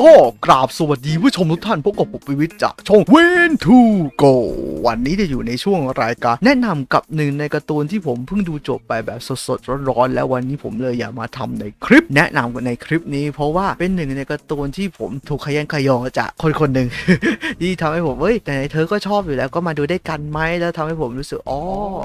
ก็กราบสวัสดีผู้ชมทุกท่านพบกับผมปิวิทย์จากช่อง When to Go วันนี้จะอยู่ในช่วงรายการ แนะนำกับหนึ่งในการ์ตูนที่ผมเพิ่งดูจบไปแบบสดๆร้อนๆแล้ววันนี้ผมเลยอยากมาทำในคลิป แนะนำกันในคลิปนี้ เพราะว่าเป็นหนึ่งในการ์ตูนที่ผมถูกขยันขยองจากคนคนหนึ่งที่ทำให้ผมเอ้ยแต่เธอก็ชอบอยู่แล้วก็มาดูได้กันไหมแล้วทำให้ผมรู้สึกอ๋อ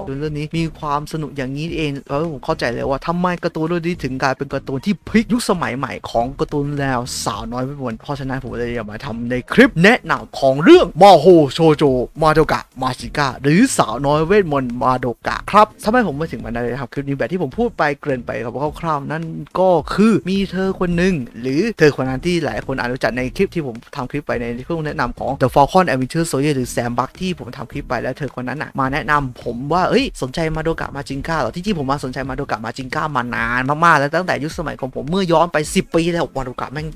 ดูเรื่องนี้มีความสนุกอย่างนี้เองแล้วผมเข้าใจเลยว่าทำไมการ์ตูนเรื่องนี้ถึงกลายเป็นการ์ตูนที่พลิกยุคสมัยใหม่ของการ์ตูนแนวสาวน้อยไปหมดเพราะฉะนั้นผมเลยอยากมาทำในคลิปแนะนำของเรื่องมาโฮโชโจมาโดกะมาชิกะหรือสาวน้อยเวทมนต์มาโดกะครับทำไมผมมาถึงมันได้ทำคลิปนี้แบบที่ผมพูดไปเกริ่นไปครับคร่าวๆนั่นก็คือมีเธอคนหนึ่งหรือเธอคนนั้นที่หลายคนอาจรู้จักในคลิปที่ผมทำคลิปไปในช่วงแนะนำของ The Falcon Adventure Soldier หรือแซมบักที่ผมทำคลิปไปแล้วเธอคนนั้นอะมาแนะนำผมว่าเอ้ยสนใจมาโดกะมาจิงก้าเหรอที่จริงผมมาสนใจมาโดกะมาจิงก้ามานานมากๆแล้วตั้งแต่ยุคสมัยของผมเมื่อย้อนไป 10 ปีแล้วมาโดกะแม่ง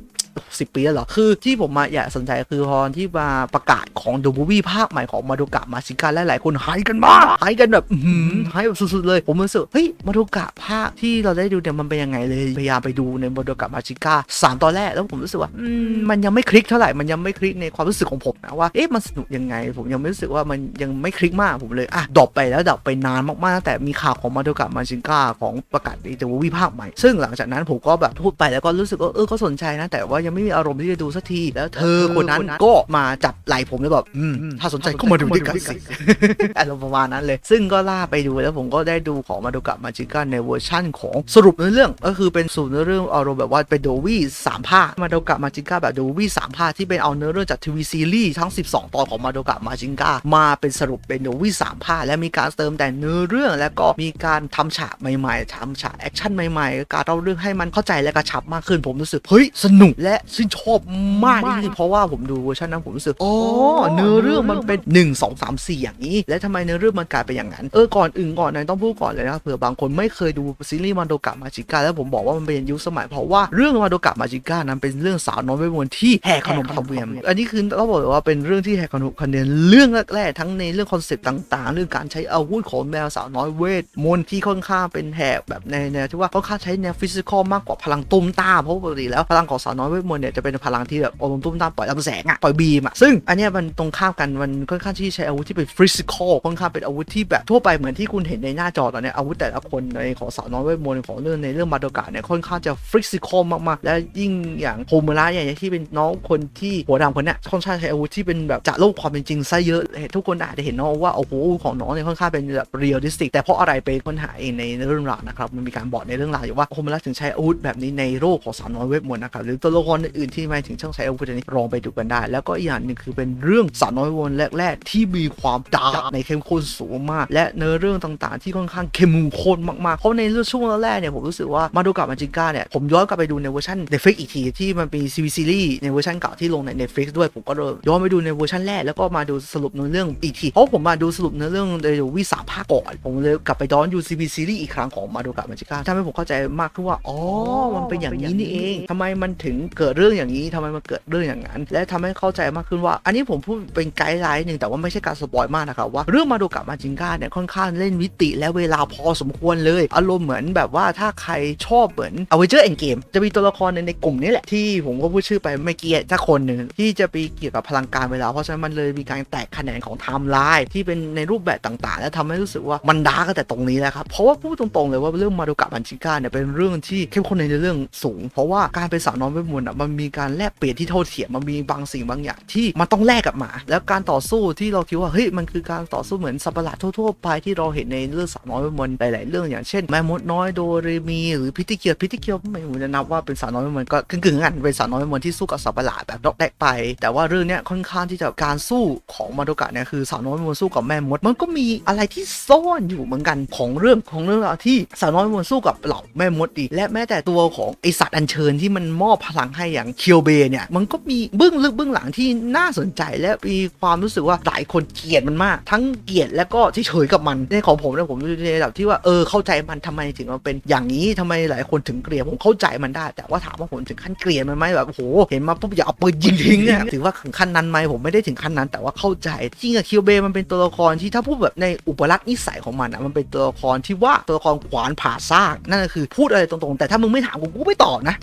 สิบปีแล้วเหรอ คือที่ผมมาอยากสนใจคือพอที่มาประกาศของ The Movie ภาคใหม่ของมาโดกะมาชิกาและหลายคนหายกันมากหายกันแบบหือหายแบบสุดๆเลย ผมรู้สึกเฮ้ยมาโดกะภาคที่เราได้ดูเนี่ยมันเป็นยังไงเลยพยายามไปดูในมาโดกะมาชิกาสามตอนแรกแล้วผมรู้สึกว่าอืมมันยังไม่คลิกเท่าไหร่มันยังไม่คลิกในความรู้สึกของผมนะว่าเอ๊ะมันสนุกยังไง ผมยังไม่รู้สึกว่ามันยังไม่คลิกมากผมเลยอะดรอปไปแล้วดรอปไปนานมากๆตั้งแต่มีข่าวของมาโดกะมาชิกาของประกาศใน The Movie ภาคใหม่ซึ่งหลังจากนั้นผมก็แบบพูดไปแล้วก็รู้สึกว่าเออก็สนใจนะแต่ว่ายังไม่มีอารมณ์ที่จะดูสักที แล้วเธอคนนั้นก็มาจับไหล่ผมแล้วแบบอืมถ้าสนใจก็มาดูด้วยกันสิอารมณ์ประมาณนั้นเลย ซึ่งก็ล่าไปดูแล้วผมก็ได้ดูของมาดูกับมาจิกันในเวอร์ชั่นของสรุปเนื้อเรื่องก็คือเป็นสรุปเนื้อเรื่องอารมณ์แบบว่าเป็นโดวี่สามภาคมาดูกับมาจิก้าแบบโดวี่สามภาคที่เป็นเอาเนื้อเรื่องจากทีวีซีรีส์ทั้ง 12 ตอนของมาดูกับมาจิก้ามาเป็นสรุปเป็นโดวี่สามภาคและมีการเติมแต่เนื้อเรื่องแล้วก็มีการทำฉากใหม่ๆทำฉากแอคชั่นใหม่ๆ การเล่าเรื่องให้มันเข้าใจและกระชับมากขึ้นผมรู้สึกเฮ้ยสนุกและชื่นชอบมากจริงๆเพราะว่าผมดูเวอร์ชันนั้นผมรู้สึกอ๋อเนื้อเรื่องมันเป็น 1 2 3 4 อย่างนี้ และทำไมเนื้อเรื่องมันกลายเป็นอย่างนั้นเออก่อนอื่นก่อนนั้นต้องพูดก่อนเลยนะเผื่อบางคนไม่เคยดูซีรีส์มาโดกะมาจิก้าแล้วผมบอกว่ามันเป็นยุคสมัยเพราะว่าเรื่องมาโดกะมาจิก้านั้นเป็นเรื่องสาวน้อยเวทมนต์ที่แหกขนมทำเวียมอันนี้คือต้องบอกเลยว่าเป็นเรื่องที่แหกขนมคะแนนเรื่องแรกๆทั้งในเรื่องคอนเซ็ปต์ต่างๆ เรื่องการใช้อาวุธของแมวสาวน้อยเวทมนต์ที่ค่อนข้างเป็นแหกแบบในแนวที่ว่าค่อนข้างใช้แนวฟิสิกอลมากกว่าพลังตุ้มตามเพราะปกติแล้วพลังของสาวน้อยเววทมนต์เนี่ยจะเป็นพลังที่แบบอมตุ้มตามปล่อยลำแสงอะปล่อยบีมอะซึ่งอันเนี้ยมันตรงข้ามกันมันค่อนข้างที่ใช้อาวุธที่เป็นฟิสิกอลค่อนข้างเป็นอาวุธที่แบบทั่วไปเหมือนที่คุณเห็นในหน้าจอตอนเนี้ยอาวุธแต่ละคนในของสาวน้อยเวทมนต์ของเรื่องในเรื่องมาโดกะเนี่ยค่อนข้างจะฟิสิกอลมากๆ และยิ่งอย่างโฮมุระเนี่ยที่เป็นน้องคนที่หัวดำคนเนี้ยค่อนข้างใช้อาวุธที่เป็นแบบจากโลกความเป็นจริงซะเยอะทุกคนอาจจะเห็นเนาะว่าโอ้โหของน้องเนี่ยค่อนข้างเป็นแบบเรียลลิสติกแต่เพราะอะไรไปค้นหาเองในเรื่องราวนะครับมันมีการบอกในเรื่องราวอยู่ว่าโฮมุระถึงใช้อาวุธแบบนี้ในโลกของสาวน้อยเวทมนต์นะครับหรือตัวละครอื่นที่ไม่ถึงช่างใช้อาวุธนี้ลองไปดูกันได้ แล้วก็อีกอย่างหนึ่งคือเป็นเรื่องสาวน้อยวนแรกๆ ที่มีความดาร์กในเข้มข้นสูงมาก และเนื้อเรื่องต่างๆ ที่ค่อนข้างเข้มข้นมากๆ เพราะในช่วงแรกๆเนี่ยผมรู้สึกว่ามาดูกับมาจิก้าเนี่ยผมย้อนกลับไปดูในเวอร์ชัน Netflix อีกทีที่มันมีซีซีรีส์ในเวอร์ชันเก่าที่ลงใน Netflix ด้วยผมก็เลยย้อนไปดูในเวอร์ชันแรกแล้วก็มาดูสรุปเนื้อเรื่องอีกทีเพราะผมมาดูสรุปเนื้อเรื่องในวิสามภาคก่อนผมเลยกลับไปย้อนดูซีซีรีส์อีกครั้งของมาดูกับมาจิก้าทำให้ผมเข้าใจมากขึ้นว่าอ๋อมันเป็นอย่างนี้นี่เองทำไมมันถึงเกิดเรื่องอย่างนี้ทำไมมันเกิดเรื่องอย่างนั้น และทำให้เข้าใจมากขึ้นว่า อันนี้ผมพูดเป็นไกด์ไลน์หนึ่งแต่ว่าไม่ใช่การสปอยมากนะครับว่าเรื่องมาดูกับมาจิงก้าเนี่ยค่อนข้างเล่นมิติและเวลาพอสมควรเลย อารมณ์เหมือนแบบว่าถ้าใครชอบเหมือนเอาไว้เจอเอ็นเกมจะมีตัวละครในในกลุ่มนี้แหละที่ผมก็พูดชื่อไปไม่เกียรสักคนหนึ่งที่จะไปเกี่ยวกับพลังการเวลา เพราะฉะนั้นมันเลยมีการแตกแขนงของไทม์ไลน์ที่เป็นในรูปแบบต่างๆ และทำให้รู้สึกว่ามันดาร์กแต่ตรงนี้แหละครับเพราะว่าพูดตรงๆเลยว่าเรื่องมาดูกับมาจิก้าเนี่ยเป็นเรื่องที่เข้มข้นในเรื่องสูง เพราะว่าการเป็นสาวน้อยเวทมนตอะมันมีการแลกเปลี่ยนที่เท่าเทียมมันมีบางสิ่งบางอย่างที่มันต้องแลกกับมา แล้วการต่อสู้ที่เราคิดว่าเฮ้ยมันคือการต่อสู้เหมือนสัตว์ประหลาดทั่วๆไปที่เราเห็นในเรื่องสาวน้อยเวทมนหลายๆเรื่องอย่างเช่นแม่มดน้อยโดเรมีหรือพิติเกียวพิติเกียวไม่รู้จะนับว่าเป็นสาวน้อยเวทมนก็กึ่งๆกันเป็นสาวน้อยเวทมนที่สู้กับสัตว์ประหลาดแบบดอกแดกไป แต่ว่าเรื่องเนี้ยค่อนข้างที่จะการสู้ของมาโดกะเนี่ยคือสาวน้อยเวทมนต์สู้กับแม่มด มันก็มีอะไรที่ซ่อนอยู่เหมือนกันของเรื่องของเรื่องราวที่สาวน้อยเวทมนต์สู้กับเหล่าแม่มดอีและแม้แต่ตัวของไอสัตว์อัญเชิญที่มันมอบพลังให้อย่างเคียวเบเนี่ยมันก็มีเบื้องลึกเบื้องหลังที่น่าสนใจและมีความรู้สึกว่าหลายคนเกลียดมันมาก ทั้งเกลียดและก็เฉยๆกับมันในของผมเนี่ยผมดูในระดับที่ว่าเออเข้าใจมันทำไมถึงมันเป็นอย่างนี้ทำไมหลายคนถึงเกลียดผมเข้าใจมันได้ แต่ว่าถามว่าผมถึงขั้นเกลียดมันไหมแบบโอ้โหเห็นมาปุ๊บอยากเอาปืนยิงทิ้งเนี่ยถือว่าถึงขั้นนั้นไหมผมไม่ได้ถึงขั้นนั้นแต่ว่าเข้าใจจริงอะเคิวเบมันเป็นตัวละครที่ถ้าพูดแบบในอุปลักษณ์นิสัยของมันอะมันเป็นตัวละครที่ว่าตัวละครขวานผ่าซากนั่นก็คือพูดอะไรตรงๆ แต่ถ้ามึงไม่ถามกูกูไม่ตอบนะ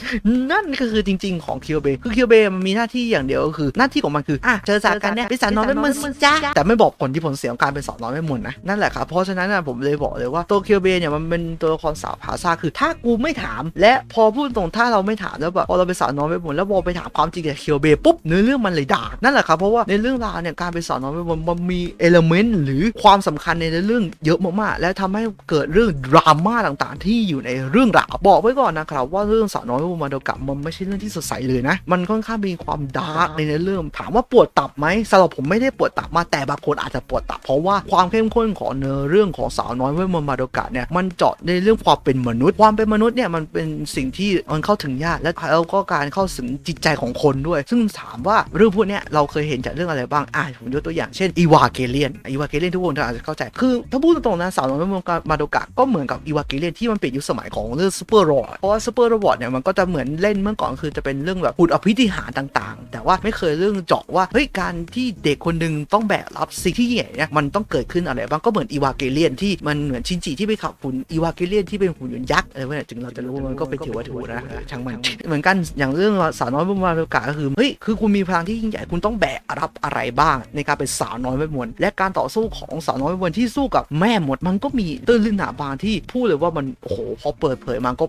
นั่นก็คือจริงๆของคิวเบคือคิวเบมันมีหน้าที่อย่างเดียวก็คือหน้าที่ของมันคืออะเจอจากกันเนี่ยเป็นสาวน้อยไม่มนต์สิจ้าแต่ไม่บอกผลที่ผลเสียของการเป็นสาวน้อยไม่มนต์นะนั่นแหละครับเพราะฉะนั้นนะผมเลยบอกเลยว่าตัวคิวเบเนี่ยมันเป็นตัวละครสาวภาษาคือถ้ากูไม่ถาม และพอพูดตรงถ้าเราไม่ถามแล้วแบบพอเราเป็นสาวน้อยไม่มนต์แล้วพอไปถามความจริงกับคิวเบปุ๊บเนื้อเรื่องมันเลยด่างนั่นแหละครับเพราะว่าในเรื่องราวเนี่ยการเป็นสาวน้อยไม่มนต์มันมีเอลเมนต์หรือความสำคัญในเรื่องเยอะมากๆและทำให้เกิดเรื่องดราม่าต่างๆ ที่อยู่ในเรื่องราวบอกไว้ก่อนนะครับว่าเรื่องสาวน้อยมาโดกะมันไม่ใช่เรื่องที่สดใสเลยนะ มันค่อนข้างมีความดาร์กในเนื้อเรื่องถามว่าปวดตับไหมสำหรับผมไม่ได้ปวดตับมากแต่บางคนอาจจะปวดตับ เพราะว่าความเข้มข้นของเนื้อเรื่องของสาวน้อยเวทมนต์มาโดกะเนี่ยมันเจาะในเรื่องความเป็นมนุษย์ ความเป็นมนุษย์เนี่ยมันเป็นสิ่งที่มันเข้าถึงยากและแล้วก็การเข้าถึงจิตใจของคนด้วย ซึ่งถามว่าเรื่องพวกเนี้ยเราเคยเห็นจากเรื่องอะไรบ้างอะผมยกตัวอย่างเช่นอีวาเกเลียนอีวาเกเลียนทุกคนอาจจะเข้าใจคือถ้าพูดตรงๆนะสาวน้อยเวทมนต์มาโดกะก็เหมือนกับอีวาเกเลียนที่มันเป็นยุคสมัยของเรื่องซูเปอร์โรบอทเพราะว่าซูเปอร์โรบอทเนี่ยมันก็จะเหมือนเล่นเมื่อก่อนคือจะเป็นเรื่องแบบหุ่นอภิธิหารต่างๆ แต่ว่าไม่เคยเรื่องเจาะว่าเฮ้ยการที่เด็กคนหนึ่งต้องแบกรับสิ่งที่ใหญ่เนี่ยมันต้องเกิดขึ้นอะไรบ้างก็เหมือนอีวาเกเลียนที่มันเหมือนชินจิที่ไปขับหุ่นอีวาเกเลียนที่เป็นหุ่นยนต์ยักษ์อะไรพวกเนี้ยถึงเราจะรู้มันก็เป็นถือว่าถูกนะช่างมันเหมือนกันอย่างเรื่องสาวน้อยเวทมนต์โอกาก็คือเฮ้ยคือคุณมีพลังที่ยิ่งใหญ่คุณต้องแบกรับอะไรบ้าง ในการเป็นสาวน้อยเวทมนต์และการต่อสู้ของสาวน้อยเวทมนต์ที่สู้กับแม่หมดมันก็มีตื้นลึกหนาบางที่พูดเลยว่ามันโอ้โหพอเปิดเผยมาก็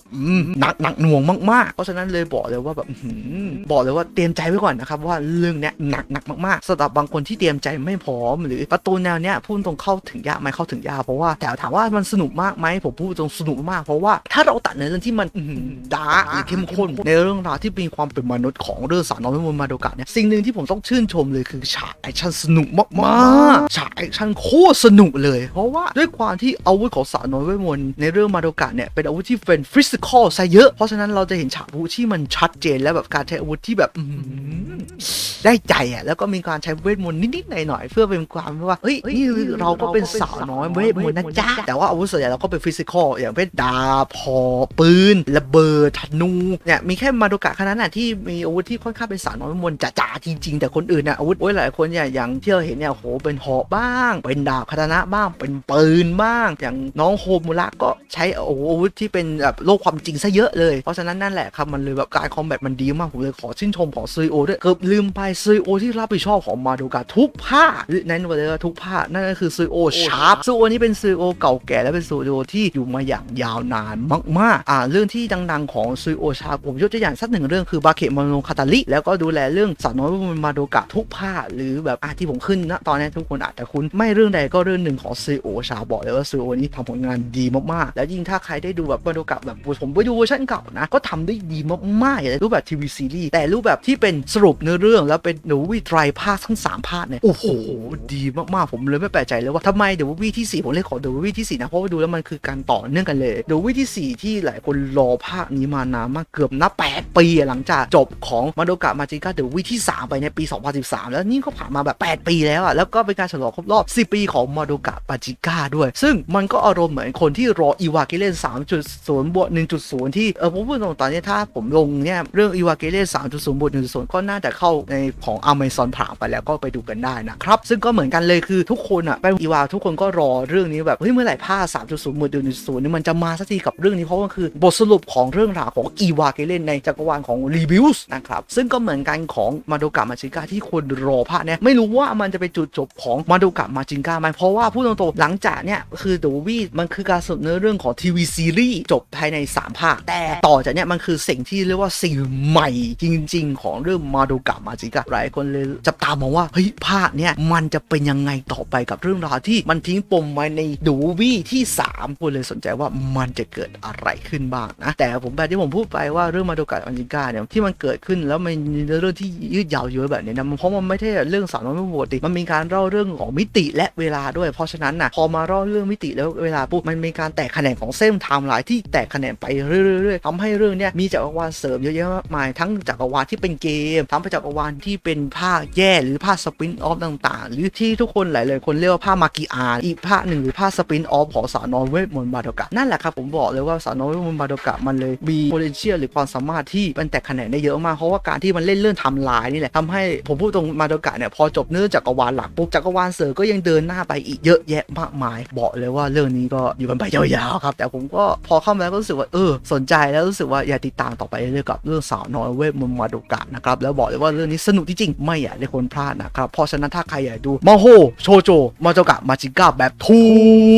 หนักหนักหน่วงมากๆ เพราะฉะนั้นเลยบอกเลยว่าแบบอื้อหือบอกเลยว่าเตรียมใจไว้ก่อนนะครับว่าเรื่องเนี้ยหนักหนักมากๆสำหรับบางคนที่เตรียมใจไม่พร้อม หรือการ์ตูนแนวเนี้ยพูดตรงเข้าถึงยากไหมเข้าถึงยากเพราะว่าแต่ถามว่ามันสนุกมากไหมผมพูดตรงสนุกมากเพราะว่าถ้าเราตัดในเรื่องที่มันอื้อหือดาร์กหรือเข้มข้นในเรื่องราวที่มีความเป็นมนุษย์ของเรื่องสาวน้อยเวทมนต์มาโดกะเนี่ยสิ่งหนึ่งที่ผมต้องชื่นชมเลยคือฉากแอคชั่นสนุกมากๆฉากแอคชั่นโคตรสนุกเลย เพราะว่าด้วยความที่อาวุธของสาวน้อยเวทมนต์ในเรื่องมาโดกะเนี่ยเป็นอาวุธที่เป็นฟิสิกอลซะเยอะเพราะฉะนั้นเราจะเห็นฉากอาวุธที่มันชัดเจน และแบบการใช้อาวุธที่แบบอื้อหือได้ใจอะแล้วก็มีการใช้เวทมนต์นิดๆหน่อยๆเพื่อเป็นความว่าเฮ้ยนี่เราก็เป็นสาวน้อยเวทมนต์นะจ๊ะแต่ว่าอาวุธส่วนใหญ่เราก็เป็นฟิสิกอลอย่างเป็นดาบหอกปืนระเบิดธนูเนี่ยมีแค่มาโดกะแค่นั้นน่ะที่มีอาวุธที่ค่อนข้างเป็นสาวน้อยเวทมนต์จ๋าๆจริง ๆ แต่คนอื่นเนี่ยอาวุธโอ้ยหลายคนเนี่ยอย่างที่เราเห็นเนี่ยโหเป็นหอกบ้าง เป็นดาบคาตานะบ้างเป็นปืนบ้าง อย่างน้องโฮมุระก็ใช้โอ้โหอาวุธที่เป็นแบบโลกความจริงซะเยอะเลยเพราะฉะนั้นนั่นแหละครับมันเลยแบบการคอมแบทมันดีมากผมเลยขอชื่นชมของซีโอด้วยเกือบลืมไปซีโอที่รับผิดชอบของมาโดกะทุกภาคนั่นเลยว่าทุกภาคนั่นก็คือซีโอชาร์ปซีโอนี่เป็นซีโอเก่าแก่และเป็นซีโอที่อยู่มาอย่างยาวนานมากๆอ่าเรื่องที่ดังๆของซีโอชาร์ปผมยกตัวอย่างสักหนึ่งเรื่องคือบาเคมโนคาตาลิแล้วก็ดูแลเรื่องสาวน้อยมาโดกะทุกภาคหรือแบบอะที่ผมขึ้นนะตอนนี้ทุกคนอาจจะคุ้นไม่เรื่องใดก็เรื่องหนึ่งของซีโอชาบอกเลยว่าซีโอนี้ทำผลงานดีมากๆ แล้วยิ่งถ้าใครได้ดูแบบมาโดกะแบบผมไปดูเวอร์ชันเก่านะ ก็ทำได้ดีมากๆเลยรูปแบบทีวีซีรีส์แต่รูปแบบที่เป็นสรุปเนื้อเรื่อง แล้วเป็นหนูวิไตรภาคทั้ง 3 ภาคเนี่ย โอ้โห ดีมากๆ ผมเลยไม่แปลกใจเลยว่าทำไมเดอะวีที่ 4 ผมเลยขอเดอะวีที่ 4 นะ เพราะว่าดูแล้วมันคือการต่อเนื่องกันเลยเดอะวีที่ 4 ที่หลายคนรอภาคนี้มานานมากเกือบนับ 8 ปีหลังจากจบของมาโดกะมาจิกาเดอะวีที่ 3 ไปในปี 2013 แล้วนี่ก็ผ่านมาแบบ 8 ปีแล้วอะแล้วก็เป็นการฉลองครบรอบ 10 ปีของมาโดกะปาจิก้าด้วย ซึ่งมันก็อารมณ์เหมือนคนที่รออีวาเกเลน3.0บวก1.0 ที่เออผมพูดตรงตอนนี้ถ้าผมลงเนี่ยเรื่องอีวาเกเลน3.0บวก1.0ก็น่าจะเข้าในของ Amazon ผ่านไปแล้วก็ไปดูกันได้นะครับ ซึ่งก็เหมือนกันเลยคือทุกคนอะไปอีวาทุกคนก็รอเรื่องนี้แบบเฮ้ยเมื่อไหร่ภาค3.0บวก1.0นี่มันจะมาสักทีกับเรื่องนี้เพราะว่าคือบทสรุปของเรื่องราวของอีวาเกเลนในจักรวาลของรีวิวส์นะครับซึ่งก็เหมือนกันของมาโดกะมาจิกาที่คนรอภาคเนี่ยไม่รู้ว่ามันจะเป็นจุดจบของมาโดกะมาจิงกาไหมเพราะว่าพูดตรงๆหลังจากเนี่ยคือดูวีมันคือการสรุปเนื้อเรื่องของทีวีซีรีส์จบภายใน 3 ภาคแต่ต่อจากเนี่ยมันคือสิ่งที่เรียกว่าสิ่งใหม่จริง ๆ ของเรื่องมาโดกะมาจิกะหลายคนเลยจับตามองว่าเฮ้ยภาคเนี่ยมันจะเป็นยังไงต่อไปกับเรื่องราวที่มันทิ้งปมไว้ในดูวีที่3คนเลยสนใจว่ามันจะเกิดอะไรขึ้นบ้างนะ แต่ผมแบบที่ผมพูดไปว่าเรื่องมาโดกะมาจิกะเนี่ยที่มันเกิดขึ้นแล้วมันเรื่องที่ยืดยาวเยอะแบบนี้นะเพราะมันไม่ใช่เรื่องสาวน้อยไม่ปกติมันมีการเล่าเรื่องของมิติและเวลาด้วย เพราะฉะนั้นนะพอมาเล่าเรื่องมิติแล้วเวลาปุ๊บมันมีการแตกแขนงของเส้นไทม์ไลน์ที่แตกแขนงไปเรื่อยๆทำให้เรื่องเนี้ยมีจักรวาลเสริมเยอะแยะมากมายทั้งจักรวาลที่เป็นเกม ทั้งจักรวาลที่เป็นภาคแย่หรือภาคสปินออฟต่าง ๆ หรือที่ทุกคนหลายๆคนเรียกว่าภาคมากิอาอีกภาคหนึ่งหรือภาคสปินออฟของสาวนอเวทมนต์บาโดกะนั่นแหละครับผมบอกเลยว่าสาวนอเวทมนต์บาโดกะมันเลยมี potential หรือความสามารถที่มันแตกแขนงได้เยอะมากเพราะว่าการที่มันเล่นเรื่องทำลายนี่แหละทำให้ผมพูดตรงมาโดกะเนี่ยพอจบเนื้อจักรวาลหลักปุ๊บจักรวาลเสือก็ยังเดินหน้าไปอีกเยอะแยะมากมาย บอกเลยว่าเรื่องนี้ก็อยู่กันไปยาวๆครับแต่ผมก็พอเข้ามาแล้วก็รู้สึกว่าเออสนใจแล้วรู้สึกว่าอยากติดตามต่อไปเรื่อยๆกับเรื่องสาวน้อยเวทมนต์มาโดกะนะครับแล้วบอกเลยว่าเรื่องนี้สนุกจริงๆไม่อยากให้คนพลาดนะครับเพราะฉะนั้นถ้าใครอยากดูมาโฮโชโจมาโดกะมาจิก้าแบบถู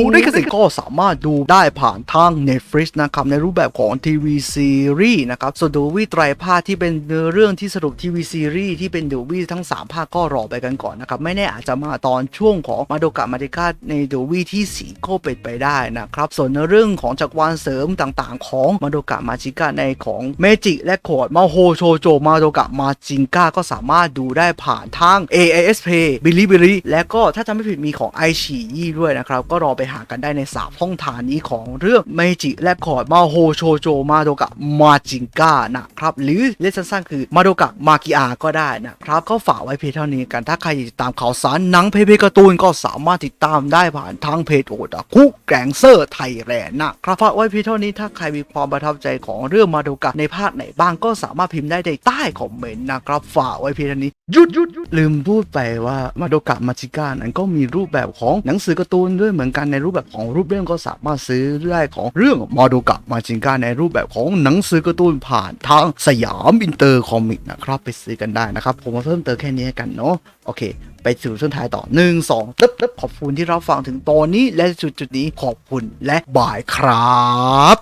กได้กสิก็สามารถดูได้ผ่านทาง Netflix นะครับในรูปแบบของทีวีซีรีส์นะครับส่วนดูวีไตรภาคที่เป็นเนื้อเรื่องที่สรุปทีวีซีรีส์ที่เป็นดูวีทั้ง 3 ภาคก็รอไปกันก่อนนะครับไม่แน่อาจจะมาตอนช่วงของมาโดกะมาจิก้าในดูวีที่4ก็เป็นไปได้นะครับส่วนในเรื่องของจักรวาลเสริมต่างๆ ของมาโดกะมาจิก้าในของเมจิและโคดมาโฮโชโจมาโดกะมาจิงก้าก็สามารถดูได้ผ่านทาง AIS Play บิลิบิลิและก็ถ้าจำไม่ผิดมีของไอฉียี่ด้วยนะครับ ก็รอไปหากันได้ในสามช่องทางนี้ของเรื่องเมจิและโคดมาโฮโชโจมาโดกะมาจิงก้านะครับ หรือเรียกสั้นๆคือมาโดกะมากิอาก็ได้นะครับ ก็ฝากไว้เพียงเท่านี้กันถ้าใครติดตามข่าวสารหนังเพเพการ์ตูนก็สามารถติดตามได้ผ่านทางเพจโอดาคุแกงเซอร์ไทยแลนด์นะครับฝากไว้เพียงเท่านี้ถ้าใครมีความประทับใจของเรื่องมาโดกะในภาคไหนบ้างก็สามารถพิมพ์ได้ในใต้คอมเมนต์นะครับฝากไว้เพียงเท่านี้หยุดหยุดหยุดลืมพูดไปว่ามาโดกะมาจิก้านั้นก็มีรูปแบบของหนังสือการ์ตูนด้วยเหมือนกันในรูปแบบของรูปเล่มก็สามารถซื้อได้ของเรื่องมาโดกะมาจิก้าในรูปแบบของหนังสือการ์ตูนผ่านทางสยามอินเตอร์คอมิกนะครับไปซื้อกันได้นะครับ ผมมาเพิ่มเติมแค่นี้กันเนาะโอเค ไปสู่ช่วงท้ายต่อหนึ่งสองตึ๊บตึ๊บขอบคุณที่รับฟังถึงตอนนี้และจุดจุดนี้ขอบคุณและบายครับ